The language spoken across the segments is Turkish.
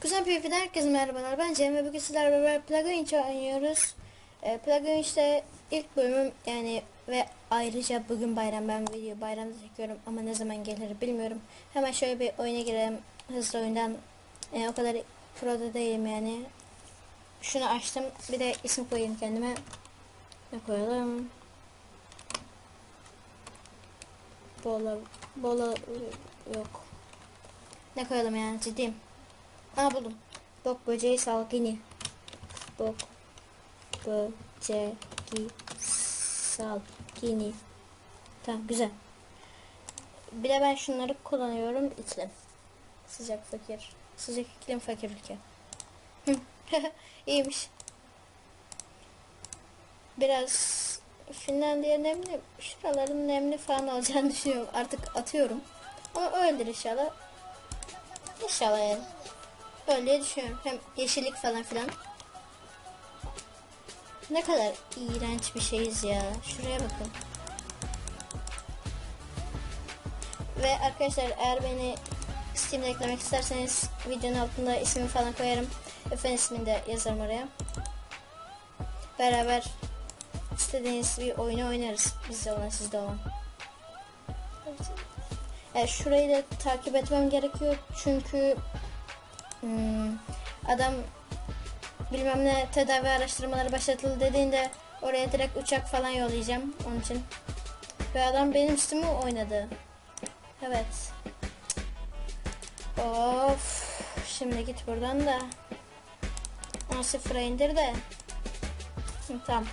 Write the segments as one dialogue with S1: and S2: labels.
S1: Kuzen PvP'den herkese merhabalar. Ben Cem ve bugün sizlerle beraber Plugin oynuyoruz. E, Plugin işte ilk bölümüm yani ve ayrıca bugün bayram ben video bayramda çekiyorum ama ne zaman gelir bilmiyorum. Hemen şöyle bir oyuna girelim. Hızlı oyundan e, o kadar pro da değilim yani. Şunu açtım. Bir de isim koyayım kendime. Ne koyalım? Bola bola yok. Ne koyalım yani ciddiyim. Aa buldum. Bok böceği salgini. Bok böceği salgini. Tamam güzel. Bir de ben şunları kullanıyorum. İklim. Sıcak fakir. Sıcak iklim fakir ülke. İyiymiş. Biraz Finlandiya nemli. Şuraların nemli falan olacağını düşünüyorum. Artık atıyorum. Ama öyledir inşallah. İnşallah yani. Öyle diye düşünüyorum. Hem yeşillik falan filan. Ne kadar iğrenç bir şeyiz ya. Şuraya bakın. Ve arkadaşlar eğer beni Steam'de eklemek isterseniz videonun altında ismimi falan koyarım. Efendim ismini de yazarım oraya. Beraber istediğiniz bir oyunu oynarız. Bizde olan sizde olan. Evet, şurayı da takip etmem gerekiyor çünkü hmm, adam bilmem ne tedavi araştırmaları başlatıldı dediğinde oraya direkt uçak falan yollayacağım onun için. Ve adam benim üstümü oynadı. Evet. Of. Şimdi git buradan da. Onu sıfıra indir de. Hı, tamam.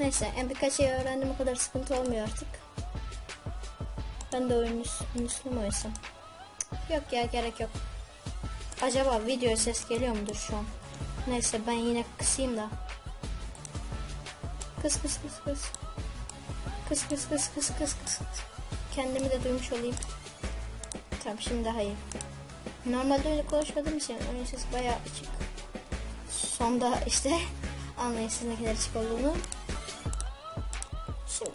S1: Neyse en birkaç şey öğrendim o kadar sıkıntı olmuyor artık. Ben de oyun Müslüm oysam. Yok ya gerek yok. Acaba video ses geliyor mudur şu an? Neyse ben yine kısayım da. Kıs kıs kıs kıs. Kıs kıs kıs kıs kıs kıs. Kendimi de duymuş olayım. Tamam şimdi daha iyi. Normalde öyle konuşmadığım için oyun sesi bayağı açık. Sonda işte anlayın siz ne kadar açık olduğunu. Şimdi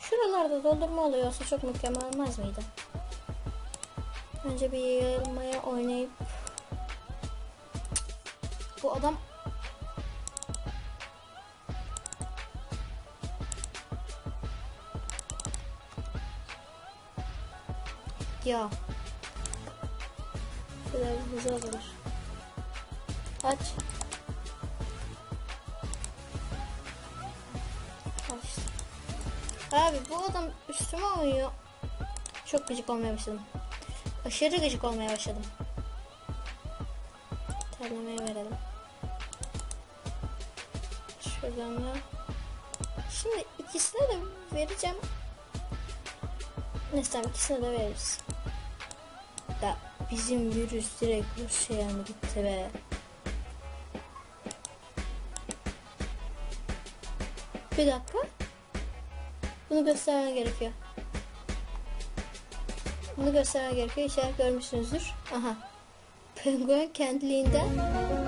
S1: şuralarda doldurma oluyorsa çok mükemmel olmaz mıydı? Önce bir yayılmaya oynayıp ya Biraz hızlı alır. Aç. Aç. Abi bu adam üstüme oynuyor. Çok gıcık olmaya başladım. Aşırı gıcık olmaya başladım. Terlemeye verelim. Şuradan da. Şimdi ikisine de vereceğim. Neyse ikisine de veririz. Bizim virüs direkt Rusya'ya mı gitti be? Bir dakika. Bunu göstermem gerekiyor. Bunu göstermem gerekiyor. İşaret görmüşsünüzdür. Aha. Penguen kendiliğinden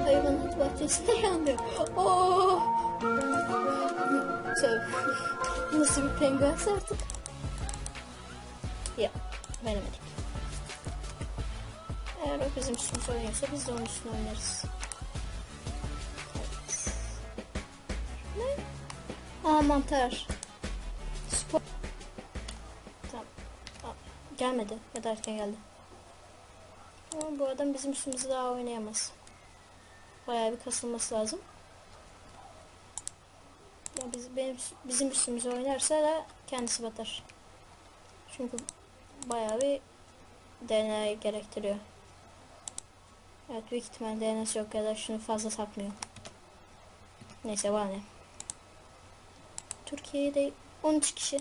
S1: hayvanat bahçesinde yandı. Oo! Tövbe. Nasıl bir penguense artık? Ya, veremedik. Eğer o bizim üstümüze oynuyorsa biz de onun üstüne oynarız. Evet. Ne? Aa mantar. Spor. Tamam. Aa, gelmedi. Ya da erken geldi. Ama bu adam bizim üstümüzde daha oynayamaz. Bayağı bir kasılması lazım. Ya biz, benim, bizim üstümüze oynarsa da kendisi batar. Çünkü bayağı bir DNA gerektiriyor. Evet büyük ihtimal DNA'sı yok ya da şunu fazla takmıyor. Neyse var ne. Türkiye'de 13 kişi.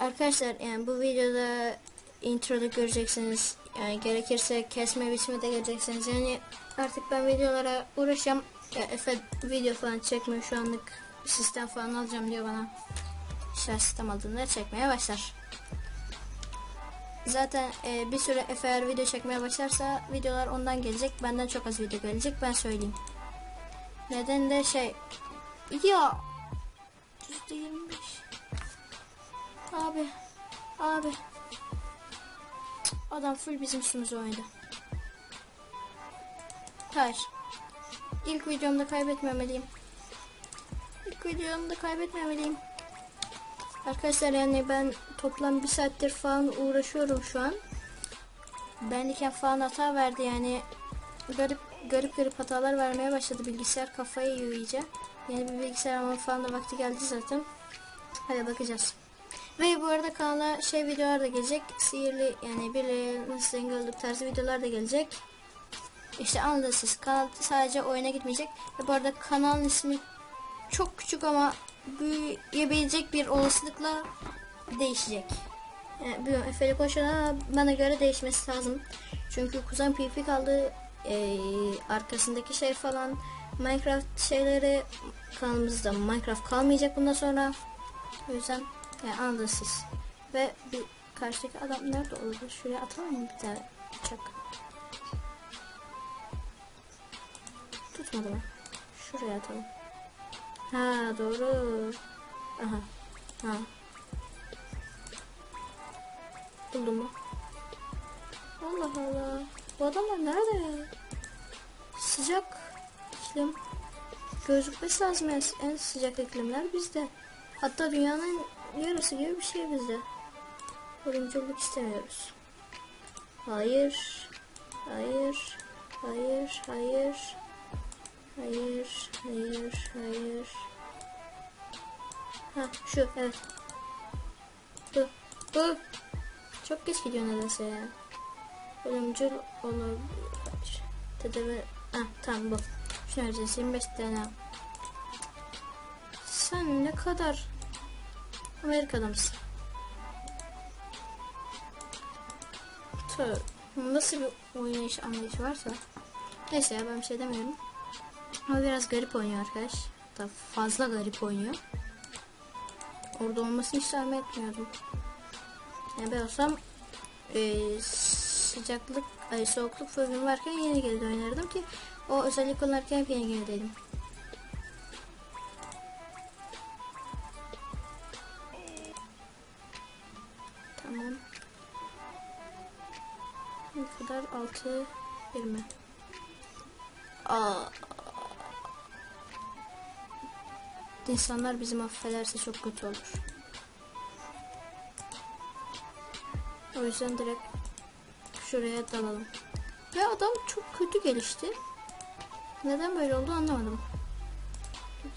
S1: Arkadaşlar yani bu videoda introda göreceksiniz. Yani gerekirse kesme biçimi de göreceksiniz. Yani artık ben videolara uğraşacağım. Ya Efe video falan çekmiyor şu anlık. Sistem falan alacağım diyor bana. İşte sistem aldığında çekmeye başlar. zaten e, bir süre Efe eğer video çekmeye başlarsa videolar ondan gelecek. Benden çok az video gelecek ben söyleyeyim. Neden de şey ya %25 Abi abi Adam full bizim üstümüze oynadı. Hayır. İlk videomda kaybetmemeliyim. İlk videomda kaybetmemeliyim. Arkadaşlar yani ben toplam bir saattir falan uğraşıyorum şu an. Bendiken falan hata verdi yani garip garip garip hatalar vermeye başladı bilgisayar kafayı yiyor iyice. Yeni bir bilgisayar alma falan da vakti geldi zaten. Hadi bakacağız. Ve bu arada kanala şey videolar da gelecek. Sihirli yani birileri nasıl zengin olduk tarzı videolar da gelecek. İşte anladınız. Kanal sadece oyuna gitmeyecek. Ve bu arada kanalın ismi çok küçük ama büyüyebilecek bir olasılıkla değişecek. Yani bilmiyorum Efe'li koşana bana göre değişmesi lazım. Çünkü kuzen PP kaldı. Ee, arkasındaki şey falan Minecraft şeyleri kanalımızda Minecraft kalmayacak bundan sonra. O yüzden yani anladınız siz. Ve bir karşıdaki adam nerede oldu? Şuraya atalım mı bir tane bıçak? Tutmadı mı? Şuraya atalım. Ha doğru. Aha. Ha. Buldum mu? Allah Allah. Bu adamlar nerede ya? Sıcak iklim. Gözükmesi lazım en sıcak iklimler bizde. Hatta dünyanın yarısı gibi bir şey bizde. Ölümcülük istemiyoruz. Hayır. Hayır. Hayır. Hayır. Hayır. Hayır. Hayır. Ha şu evet. Bu. Bu. Çok geç gidiyor nedense ya. Ölümcül olabilir. Tedavi. Ah tamam bu. Şunu vereceğiz 25 tane. Sen ne kadar Amerika'da mısın? Tövbe. Nasıl bir oynayış anlayışı varsa. Neyse ya ben bir şey demiyorum. Ama biraz garip oynuyor arkadaş. Hatta fazla garip oynuyor. Orada olmasını hiç tahmin etmiyordum. Yani ben olsam e, sıcaklık, ay soğukluk fobim varken yeni geldi oynardım ki o özellik oynarken hep yeni geldiydim. Kadar? 6 20. Aa. İnsanlar bizi affederse çok kötü olur. O yüzden direkt şuraya dalalım. Ya adam çok kötü gelişti. Neden böyle oldu anlamadım.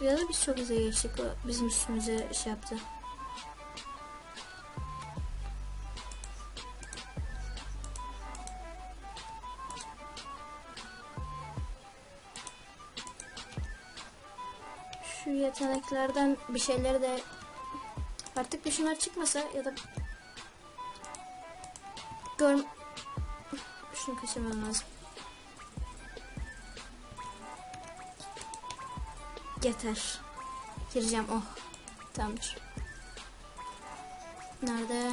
S1: Ya da biz çok hızlı geçtik. O bizim üstümüze şey yaptı. Bir şeyleri de artık bir şunlar çıkmasa ya da gör şunu kaçırmam lazım. Yeter. Gireceğim. Oh. Tamamdır. Nerede?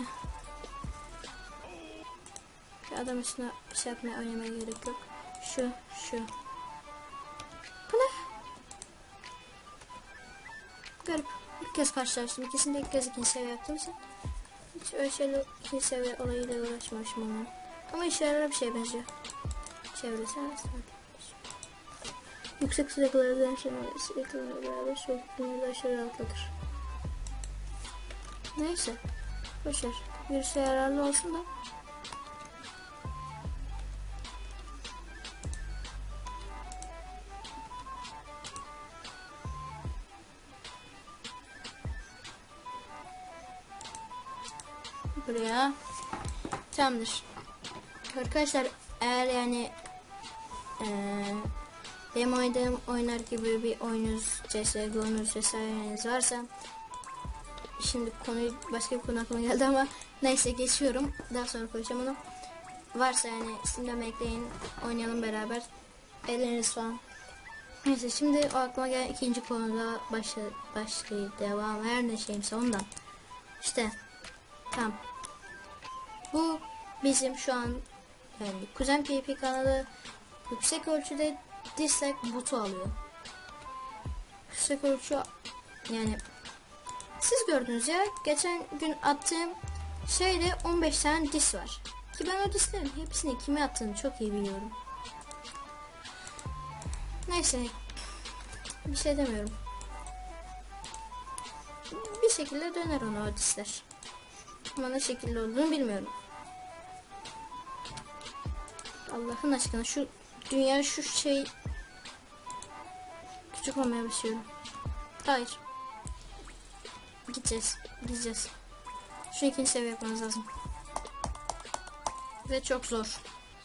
S1: Şu adam üstüne şey yapmaya oynamaya gerek yok. Şu, şu. Kez karşılaştım. İkisini de ilk kez ikinci seviye yaptım için. Hiç öyle şeyle ikinci seviye olayıyla uğraşmamışım ama. Ama işe yarar bir şey benziyor. Çevresi. Yüksek sıcaklarda yaşanan sıcaklarla beraber soğukluğunu aşırı rahatlatır. Neyse. Boşver. Şey yararlı olsun da. Buraya. Tamamdır. Arkadaşlar eğer yani eee benim oynadığım oyunlar gibi bir oyunuz, CSGO'nuz vesaireniz varsa şimdi konuyu başka bir konu aklıma geldi ama neyse geçiyorum. Daha sonra konuşacağım onu. Varsa yani Steam'den ekleyin, oynayalım beraber. Elleriniz falan. Neyse şimdi o aklıma gelen ikinci konuda başla, başlayıp devam her ne şeyimse ondan. İşte tamam. Bu bizim şu an yani Kuzen PvP kanalı yüksek ölçüde dislike butu alıyor. Yüksek ölçü yani siz gördünüz ya geçen gün attığım şeyde 15 tane dis var. Ki ben o dislerin hepsini kime attığını çok iyi biliyorum. Neyse bir şey demiyorum. Bir şekilde döner ona o disler. Ama ne şekilde olduğunu bilmiyorum. Allah'ın aşkına şu dünya şu şey küçük olmaya başlıyorum. Hayır. Gideceğiz. Gideceğiz. Şu ikinci seviye yapmamız lazım. Ve çok zor.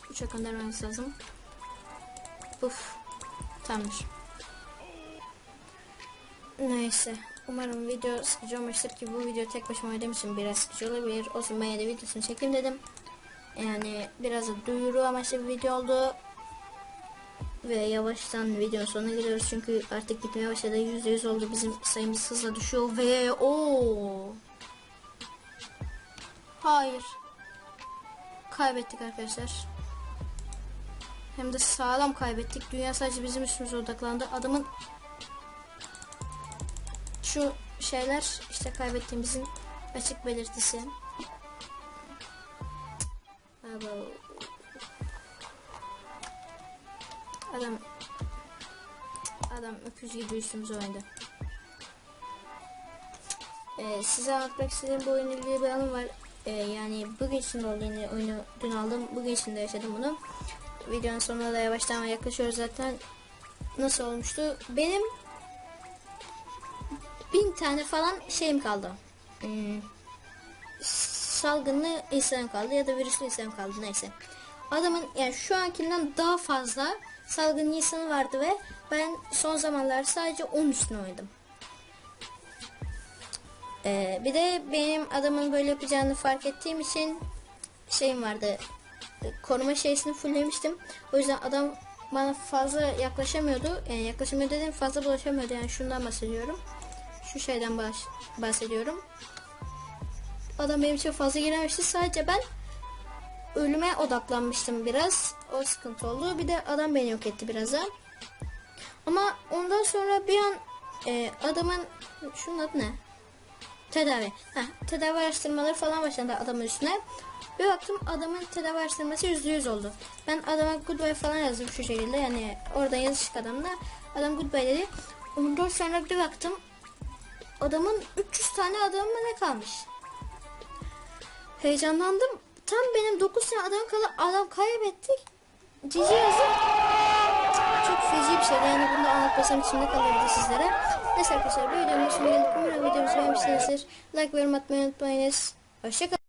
S1: Üçe göndermemiz lazım. Uf. Tamamdır. Neyse. Umarım video sıkıcı olmuştur ki bu video tek başıma için biraz sıkıcı olabilir. Olsun ben de videosunu çekeyim dedim. Yani biraz da duyuru amaçlı bir video oldu. Ve yavaştan videonun sonuna geliyoruz çünkü artık gitmeye başladı. %100 oldu bizim sayımız hızla düşüyor ve o Hayır. Kaybettik arkadaşlar. Hem de sağlam kaybettik. Dünya sadece bizim üstümüze odaklandı. Adamın şu şeyler işte kaybettiğimizin açık belirtisi. Abo. Adam adam öküz gibi üstümüze oynadı. Ee, size anlatmak istediğim bu oyunla ilgili bir anım var. Ee, yani bugün içinde oldu yine oyunu dün aldım. Bugün içinde yaşadım bunu. Videonun sonuna da yavaştan yaklaşıyoruz zaten. Nasıl olmuştu? Benim bin tane falan şeyim kaldı. Hmm, salgınlı insan kaldı ya da virüslü insan kaldı neyse. Adamın yani şu ankinden daha fazla salgın insanı vardı ve ben son zamanlar sadece 10 üstüne oynadım. Ee, bir de benim adamın böyle yapacağını fark ettiğim için şeyim vardı. Koruma şeysini fulllemiştim. O yüzden adam bana fazla yaklaşamıyordu. Yani yaklaşamıyordu dedim fazla bulaşamıyordu. Yani şundan bahsediyorum. Şu şeyden bahsediyorum. Adam benim için fazla girememişti. Sadece ben ölüme odaklanmıştım biraz. O sıkıntı oldu. Bir de adam beni yok etti biraz. Ama ondan sonra bir an e, adamın şunun adı ne? Tedavi. Heh, tedavi araştırmaları falan başladı adamın üstüne. Bir baktım adamın tedavi araştırması %100 oldu. Ben adama goodbye falan yazdım şu şekilde. Yani oradan yazışık adamla. Adam goodbye dedi. Ondan sonra bir baktım adamın 300 tane adamı ne kalmış. Heyecanlandım. Tam benim 9 tane adam kalı adam kaybettik. Cici yazdım. Çok feci bir şeydi. Yani bunu anlatmasam içimde kalırdı sizlere. Neyse arkadaşlar bir videonun sonuna geldik. Umarım videomuzu beğenmişsinizdir. Like ve yorum atmayı unutmayınız. Hoşçakalın.